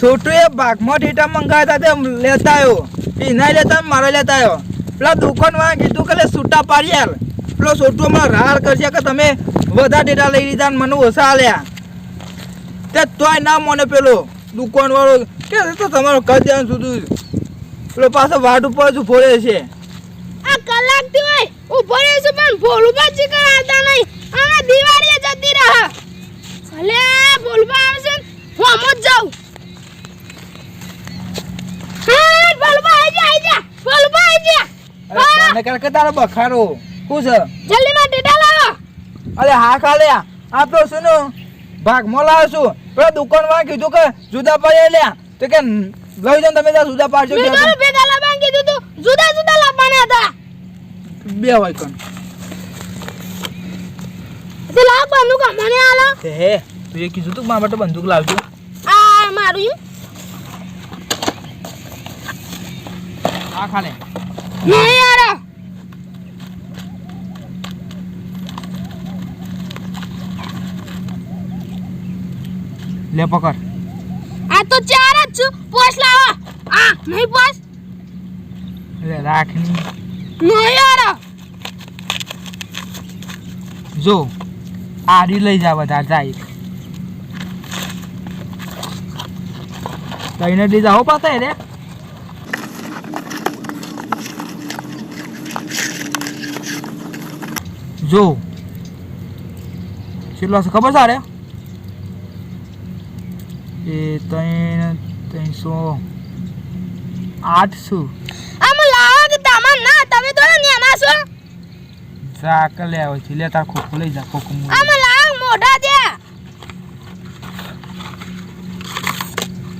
છોટું એ ભાગમાં ઠેટા મંગાવ્યા હતા તે લેતા આવ્યો. એના લેતા મારે લેતા આવ્યો. પેલા દુકાનવાળા કીધું કે છૂટા પાડી યાર. પેલો છોટું હમણાં રાર કરશે કે તમે વધારે ડેટા લઈ લીધા મને ઓછા આલ્યા. તે તોય ના મને પેલો દુકાનવાળો કે તો તમારો કદ ધ્યાન સુધી પેલો પાછો વાટ ઉપર જ રહે છે. આ કલાકથી ઊભો રહે છે પણ ભોલુબા પાછી આવતા નહીં અમે દિવાળીએ જતી રહે ભલે ભોલુબા આવશે ને હું આમ જ જાઉં હા ભોલુબા આઈ જા આઈ જા ભોલુબા આઈ જા કે તારો બખારો? શું છે? જલ્દી માં ટેટા લાવો. અરે હા કાલે આ તો શું ભાગમાં લાવ્યો છું પેલા દુકાનવાળા કીધું કે જુદા પાડી લ્યા તો કે લઈ જાઓ તમે ત્યાં જુદા પાડજો ભેગા લાવવાનું કીધું તું. જુદા જુદા લાવવાના હતા. બે હોય કોણ? તે લાવ બંદૂક મને આલો. હે તું એ કીધું તું મારા માટે બંદૂક લાવજો. આ મારું યું. આ ખાલે. નહીં યાર લે પકડ. આ તો ચાર જ છું. પોસ લાવો. આ નહીં પોસ? લે રાખની નહીં યાર જો આરી લઈ જા બધા જાય કઈને લઈ જાઓ પાતા રે જો. કેટલો છે? ખબર સારે એ ત્રણ ત્રણસો આઠસો. આમ લાવો કે તમાર ના તમે તો નેના છો. જા કે લે આવે છે. લે તાર ખોખું લઈ જા ખોખું. આમ લાવ મોઢા દે.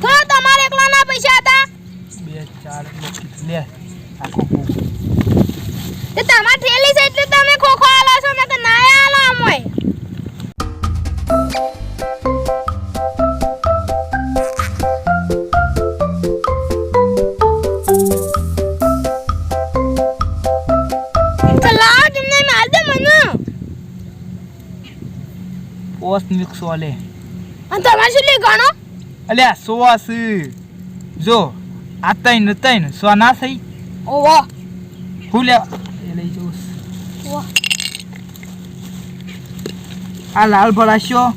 થોડા તમારે એકલા ના પૈસા હતા. બે ચાર લે આ ખોખું. તે તમાર ઠેલી છે એટલે તો લાવો તમને માર દે મને પોસ્ટ મિક્સો લે અને તમારે શું લે ગણો? અલ્યા સોસ. જો આ તૈન તૈન સોના થઈ? ઓહો. હું લે એ લઈ ઓહો. આ લાલ ભરાશ્યો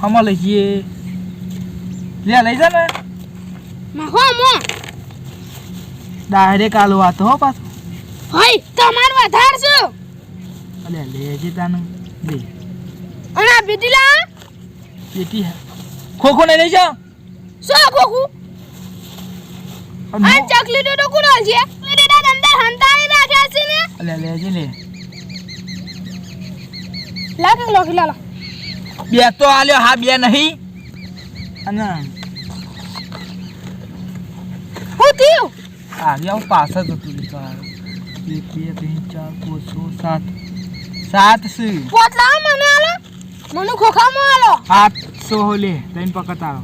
હમણાં લઈ જઈએ લે લઈ જા ને. નાખો મો ડાયરેક્ટ આલો આ તો હો પાછો. હઈ તમાર વધાર છે. અલ્યા લેજે તાનું. લે. અને આ બીટીલા હે. ખોખો ને લઈ જા શું ખોખું? આ ચકલી તો કુડલ છે. ચકલી તો અંદર હંતાઈ રાખ્યા છે ને. અલ્યા લેજે લે. લાગે લોકી લાલો બે તો આલ્યો હા બે નહીં. અને હું થયું? આ આવું પાછળ જતું એક બે ત્રણ ચાર પાંચ છ સાત. સાત છે. પોટલા મને આલો? મને ખોખામાં આલો? આઠસો લે પકત આવો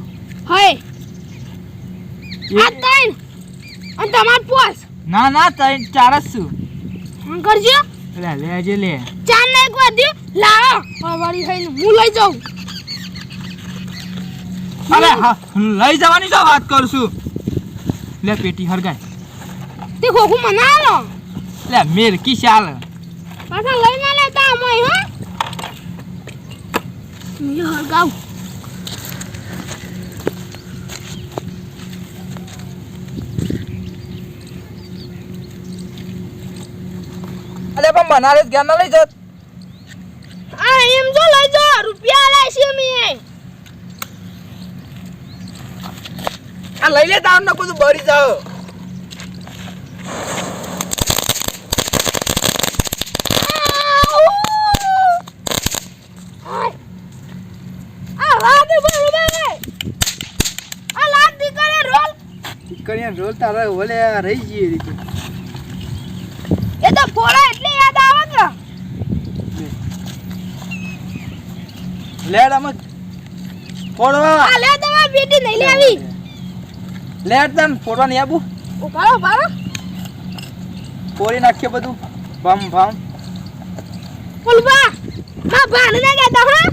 હોય આ તૈન અને તમાર પોસ. ના ના તૈન ચાર જ છું. હું કરજો. લે લેજે લે. ચાર ને એક વધ્યું લાવો. પરવાળી થઈને હું લઈ જાઉં. અરે લઈ જવાની તો વાત કરશું લે પેટી હરગાય. તે ખોખું મને આલો. લે મેલ કી ચાલ? પાછા લઈ ના લેતા અમય હો. મેં હરગાવ અલે પણ બનારસ ગયા ના લઈ જત. આ એમ જો લઈ જાઓ રૂપિયા લેશે મી આ લઈ લે તાર નકો તો બરી જાવ. તારા ઓલે રહી જઈએ રીતે. એ તો ફોડા એટલે યાદ આવે ને. લેડ અમે ફોડવા આ લે તમાર બેટી નહીં લેવી લેડ તમ ફોડવા નહીં આબુ. ઉભારો ઉભારો ફોડી નાખીએ બધું. ભમ ભમ. ફૂલવા. માં ભાન ના કહેતા હા.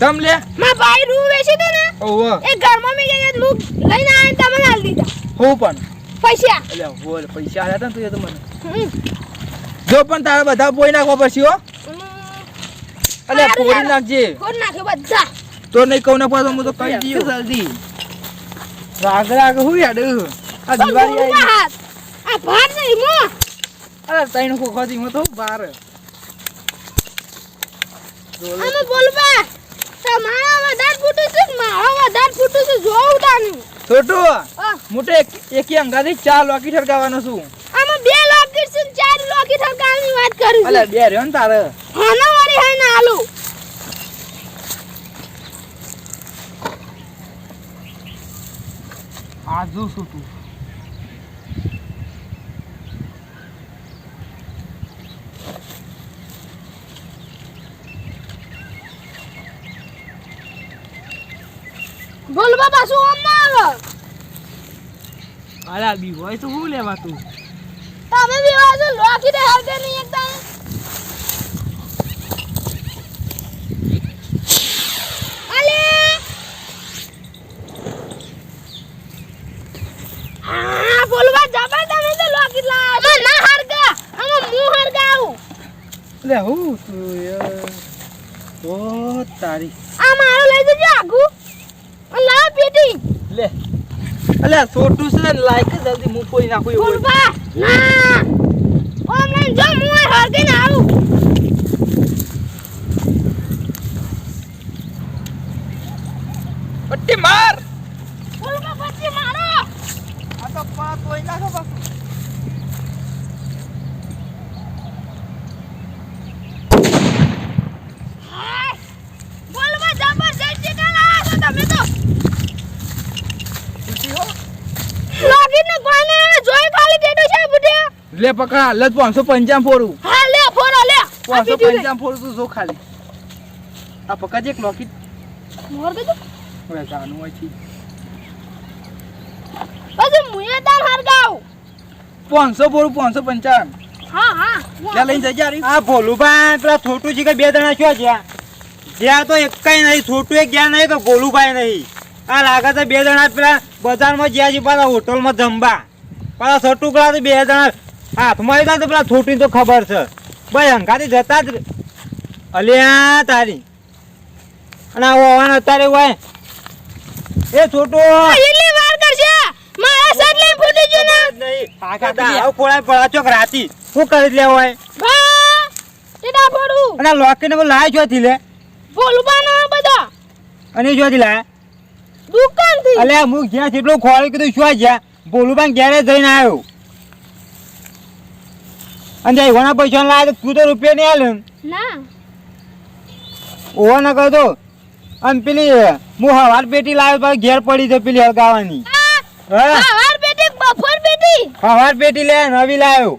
તમ લે. મારા ભાઈ રૂ વેચી દે ને. ઓવ એ ઘરમાં મેં ગયા હું લઈને આવીને તમને આલી દીધા. હું પણ. પૈસા. એટલે બોલ પૈસા આયા તા ને તું એ તો મને. જો પણ તારે બધા બોઈ નાખવા પડશે હો. અલે ફોડી. નાખજે. ખોટ નાખે બધા. તો નહીં કહું ને પાછો હું તો કહી દઈએ જલ્દી. રાગ રાગ હું યાડ આ દિવાળી આવી. આ ભાર નહીં મો. અરે તૈણ ખોખોથી મો તો બાર અમે બોલવા. તમારા વધારે ફૂટું છે મારા વધારે ફૂટું છે જોઉં તાનું. છોટુ હું. તો એક અંગાથી ચાર લોકી ઠરકાવાનો છું. આમાં બે લોકેટ છે ચાર હરકાવની વાત કરું અલે બે રહ્યો ને તારે. હાના વાળી હે ને આલુ આ છોટુ બોલવા પાછું આમ ના આવે અરે બી હોય તો હું લેવા તું? તમે બી વાજો લોકેટ હરકે નહીં એકદમ અલે! આ બોલવા જબર તમે તો લાયા ના હરકા આમાં મું હરગાવું લે હું તું યાર ઓ તારી. આ મારો લઈ જજો આગુ. લા પેટી. લે. અલે છોટું છે ને લાઈક જલ્દી હું કોઈ નાખું એવું હોય. ના ઓમલાઈન જો મું હરગીને આવું. પટ્ટી માર! પછી મારો! આ તો પાત કોઈ નાખો પાછું હાય બોલવા જબરજસ્ત ચિકન લાયા છો તમે તો ઊંચી હો. લોકેટ ને કોઈને હવે જોઈ ખાલી ટેટો છે બુઢિયા લે પકડા લે પાંચસો પંચામ ફોડું હા લે ફોડો લે. આ પાંચસો. પંચામ ફોડું તું જો ખાલી આ પકડજે એક લોકેટ મોર દે હવે જાનું હોય છે. પછી મુએ તાર હરગાવ. પાંચસો ફોડું પાંચસો પંચાવન હા હા. ત્યાં લઈને જજે હારી. આ ભોલુભાઈ પેલા છોટું છે કે બે જણા છો જ્યાં. જ્યાં તો એકઈ નહીં છોટું એક જ્યાં નહીં તો ભોલુભાઈ નહીં. આ લાગે છે બે જણા પેલા બજારમાં જ્યાં છે પાછા હોટલમાં જમવા. પાછા પેલા તો બે જણા હાથમાં લીધા તો પેલા છોટી તો ખબર છે. ભાઈ હંકાથી જતા જ અલ્યા તારી. અને આ ઓવાન અત્યારે હોય. એ છોટું. એટલી વાર કરશે? મારા શર્ટ લઈને ફૂટી ગયું ને? નહીં. આખા દાવ ખોળાય પડા ચોક રાતી. શું કરી લે હોય? ભા ટેટા ફોડું. અને લે? બોલવા ના બધા. અને એ ચોથી લાય? દુકાનથી અલે હું જ્યાં જેટલું ખોળ્યું કીધું શું જ્યાં. બોલું ઘેરે જઈને આવ્યો. અને એવાના પૈસા લાવે તો તું તો રૂપિયા નહીં આલે. ના. ઓવો ન કરતો અને પેલી હું હવાર પેટી લાવ્યો તો ઘેર પડી છે પેલી હળગાવાની હવાર પેટી લે નવી લાવ્યો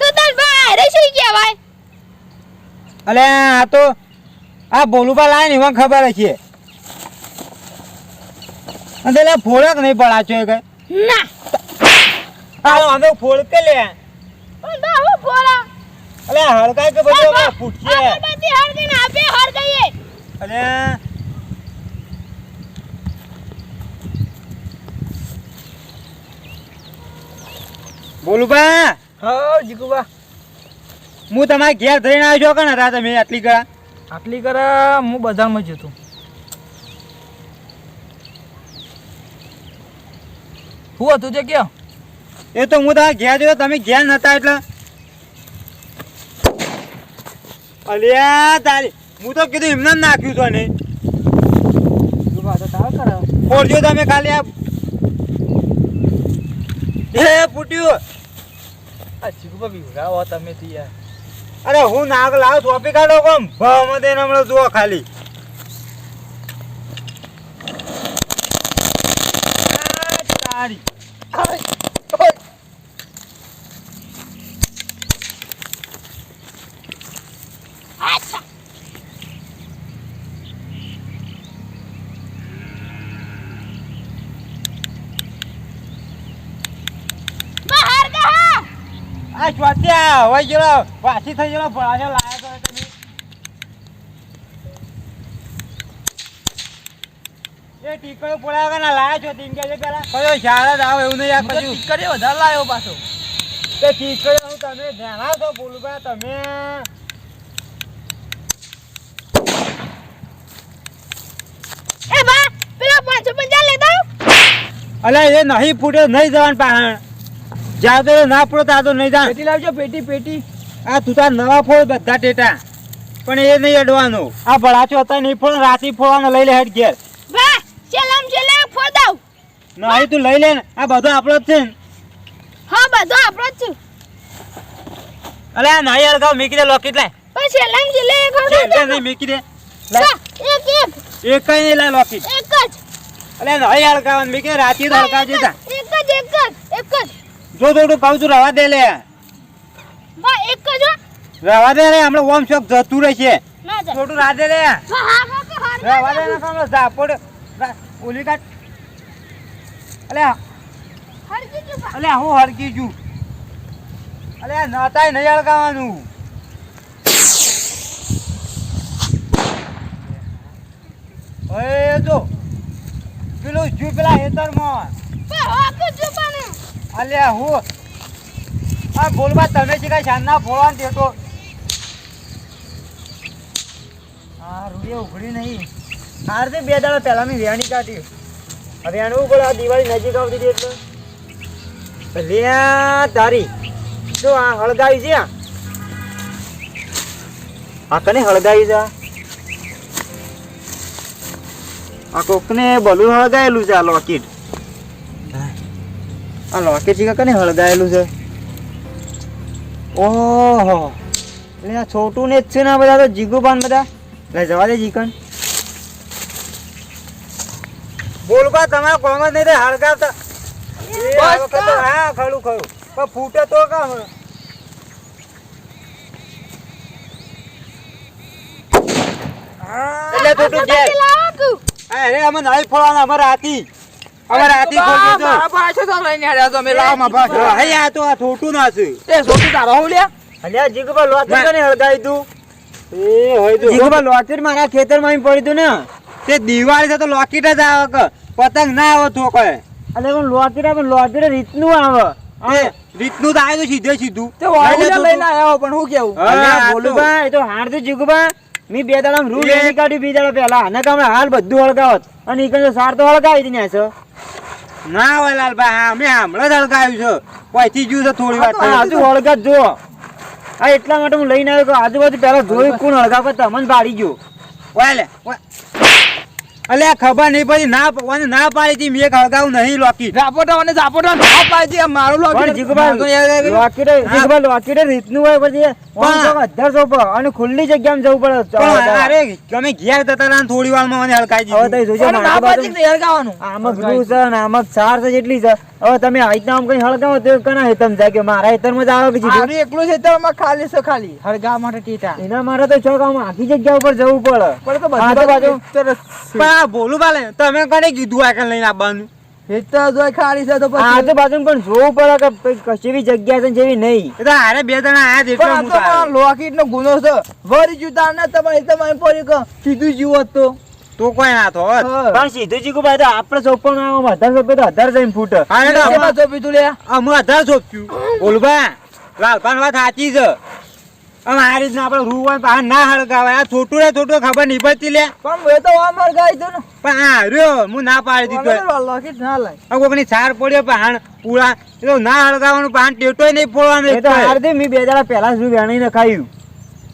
તો તાર બારે શું કહેવાય અલે આ તો આ બોલુબા લાવે ને એમાં ખબર છે અને એટલે ફોડક નહીં પડાચ્યો એ કઈ? ના. આ અમે ફોડકે લે? બા હું ફોડા અલે હળગાય કે બધું હમણાં ફૂટશે અગરબત્તી હળગીને આપે હળગાઈએ અને બોલું બા. હા જીગુબા. હું તમારા ઘેર થઈને આવ્યો કે હતા તમે આટલી કરા? આટલી કરા હું બજારમાં જતો હું હતું તે કયો? એ તો હું તમારા ઘેર જોયો તમે ઘેર નતા એટલે. અલ્યા તારી હું તો કીધું એમને નાખ્યું તો ને ફોડજો તમે ખાલી આ. એ ફૂટ્યું. આ જીગુબા બીવડાવો તમે અરે હું નાગ લાવ સોપી કાઢો કોમ. ભાવમાં દઈને હમણાં જુઓ ખાલી. તારી. સ્વાત્યા હોય ગયેલો વાસી થઈ ગયેલો ભણાશે લાયા તો એ ટીકડો વગર ના લાયા છો તીન કે પેલા કયો શાળા જ એવું નહીં આ કશું તમે જાણો છો બોલુબા તમે એ આવ. નહીં ફૂટે, નહીં જવાનું જ્યાં તો ના પડો તા તો નહીં જાણ. પેટી લાવજો પેટી પેટી. આ તું તાર નવા ફોડ બધા ટેટા. પણ એ નહીં અડવાનું. આ ભળાચો હતા નહીં ફોડ રાતી ફોડવાનો લઈ લે હેડ ઘેર. છેલ્લે એક ફોડ નહીં તું લઈ લે આ બધો આપણો જ છે ને. હા બધો આપણો જ છે. અલે આ નહીં અડગાવ મીકી દે લોકેટ લે પણ ચલમ ચલે એક નહીં મીકી દે. એક એક. એક કઈ નહીં લે લોકેટ એક જ. અલે નહીં અડગાવાનું મીકી રાતી તો જ જ. એક જ થોડું કહું છું રવા દે લે. એક જ રવા દે રે હમણાં ઓમ શોખ જતું રહેશે. થોડું રાધે લે. રવા દે ને ઝાપડ ઓલી કાટ અલે અલે હું હરકી છું અલે નાતાય નહીં અળગાવાનું ઓય જો પેલું જો પેલા હેતરમાં? બા હાકે જો અલે હું? આ બોલવા તમે છે કઈ શાનના ફોડવાનું દેતો હા રૂડિયા ઉઘડી નહીં. હાર બે દાડા પહેલા મેં વેણી કાઢી. એનું પડે, આ દિવાળી નજીક આવતી હતી એટલે. લ્યા તારી. શું આ હળગાવી છે આ. આ કને હળગાવી જા આ? આ કોકને બલું હળગાયેલું છે આ લોકેટ. આ લોકેટ જીગા કને હળગાયેલું છે? ઓહો. એટલે આ છોટું ને જ છે ને આ બધા તો? જીગુબાન બધા? લે જવા દે જીકન બોલબા તમારા કોમ જ નહીં હળગાવતા. એ બસ હા ખરું ખરું. પણ ફૂટે તો કામ એટલે. લાવો અરે અમે નહીં ફોડવાના અમારે હાથી અમારે હાથી ખોલજો તો. મારા પાછો તો લઈને આડ્યા તો અમે લાવમાં પાછો હઈ આ તો આ થોટું ના છે. એ સોટી તારો હું લ્યા. અલ્યા જીગુબા લોકેટ કને હળગાવી તું? એ હોય તો જીગુબા લોકેટ મારા ખેતરમાં પડી તું ને. તે દિવાળી છે તો લોકેટ જ આવે પતંગ ના આવે તો કોઈ. અલે પણ લોકેટ આવે લોકેટ રીતનું આવે. રીતનું તો આવે તો સીધે સીધું. તે વાળું લઈને આવ્યો પણ હું કેવું? બોલું એ તો હાર તો જીગુબા. મી બે દાડા રૂ કાઢી બી દાડા પહેલા. અને કામ હાલ બધું હળગાવત. અને ઈ સાર તો હળગાવી દી ને છે ના હોય લાલભાઈ હા અમે હમણાં જ હળગાવ્યું છે. કોઈથી જ્યું છે થોડી વાર હજુ હળગાત જો આ એટલા માટે હું લઈને આવ્યો કે આજુબાજુ પહેલા જોયું કોણ હળગાવે તમને ભાડી ગયો. ઓય લે અલે ખબર નહીં પડી. ના ઓને ના પાડી હતી મેં એક નહીં લોકી. રાપોટા અને ઝાપોટા ના પાડી દે મારું લોકી. તો યાર- લોકેટ જીગુબા લોકેટ રીતનું હોય પછી અઢારસો પર અને ખુલ્લી જગ્યામાં જવું પડે. અરે તમે ઘેર જતા રહ્યા થોડી વારમાં મને હળકાઈ દીધું. પાડી ને હળગાવાનું. આમક છે ને આમક સાર છે જેટલી છે. હવે તમે આ રીતના આમ કઈ હળગાવો તો કના હેતમ જાય કે મારા હેતરમાં જ આવે કે આનું એકલું છે તો ખાલી છે ખાલી. હળગાવા માટે ટીટા. એના મારા તો ચોક આમ આખી જગ્યા ઉપર જવું પડે. પણ તો હા, બાજુ. બાજુ પણ બોલું બાલે તમે કને કીધું આ લઈને આવવાનું હેતર જોઈ ખાલી છે તો પછી આજુબાજુ પણ જોવું પડે કે ભઈ જગ્યા છે જેવી નહીં. એ તો આરે બે જણા આયા પણ હું તો લોકેટ નો ગુનો છે. વરી જુતા ને તમારે તમારે પડી કો સીધું જીવો તો તો કોઈ ના તો પણ સીધું ચીકુ ભાઈ તો આપણે ચોપન આવો અઢાર ચોપે તો અઢાર જઈને ફૂટ. એમાં તો પીધું લે અમે અઢાર ચોપ્યું બોલબા લાલપાન વાત સાચી છે. આમ આ રીતના આપણે ના હળગાવાય. આ છોટું રે છોટું ખબર નહીં પડતી લે. પણ મેં તો આ માર દો ને. પણ આ રહ્યો હું ના પાડી દીધો. લોકેટ ના લાય. આ કોકની સાર પડ્યો પણ પૂરા એ તો ના હળગાવાનું પણ ટેટોય નહીં ફોડવાનું એ તો હારદે મેં બે દાડા પહેલા શું વેણી ખાયું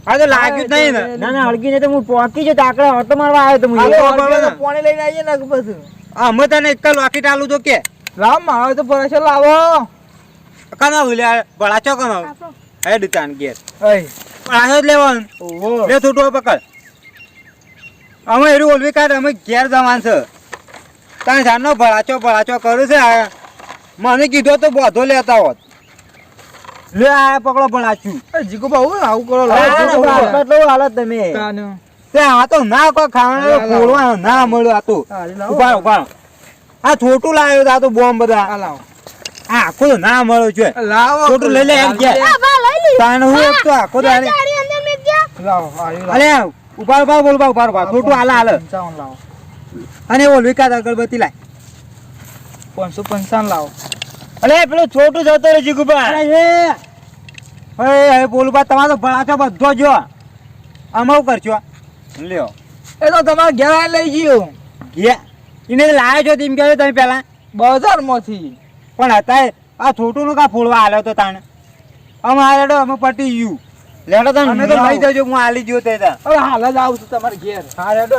આ તો લાગ્યું જ નહીં ને. ના ના હળગી ને તો હું પોકી જો ટાકડા ઓટો મારવા આવ્યો તો હું. પાણી લઈને આવીએ ને પછી. અમે તને એક લોકેટ આલું તો કે. લાવ મારો તો પરસો લાવો. કમાવું લે ભળાચો કના હે દુકાન ગેર અય. જ લેવાનું. ઓહો. લે છોટું પકડ. અમે એરું ઓલવી કાઢ અમે ઘેર જવાનું છે. તારે સાનો ભળાચો ભળાચો કરું છે મને કીધો તો બધો લેતા હોત. લે આ પકડો ભળાચું એ જીગો બાબુ આવું કરો આટલું હાલત તમે. તે આ તો ના કોઈ ખાવાનું લાવ, લાવ. ખોલવાનું ના મળ્યું આ તો. ઊભા ઊભા આ છોટું લાવ્યો તો આ તો બોમ્બ બધા. આ લાવો. આ આખું તો ના મળો છે. લાવો છોટું લઈ લે એમ કે. બા લઈ લી તાણ હું એક તો આખો દાડે ગાડી અંદર મેં ગયા લાવો આ અલે ઊભા ઊભા બોલ ઊભા ઊભા છોટું હાલે હાલે. પંચાવન લાવો. અને ઓલ વિકાસ અગરબત્તી લાય. પાંચસો પંચાવન લાવો. અરે પેલું છોટું જતો રે જીગુબા અરે હવે બોલુબા તમારો ભણાતો બધો જો. આમાં કરજો. લ્યો. એ તો તમારે ઘેર લઈ ગયો. ઘે એને લાવ્યો છો તેમ કહેજો તમે પેલા બજારમાંથી. પણ હતા આ છોટું નું કા ફોડવા હાલ્યો તો તાણે? અમે આ લેડો અમે પટી ગયું. લેડો તમે તો લઈ જજો હું આલી ગયો તે હવે હાલ જ આવું છું તમારે ઘેર. હા લેડો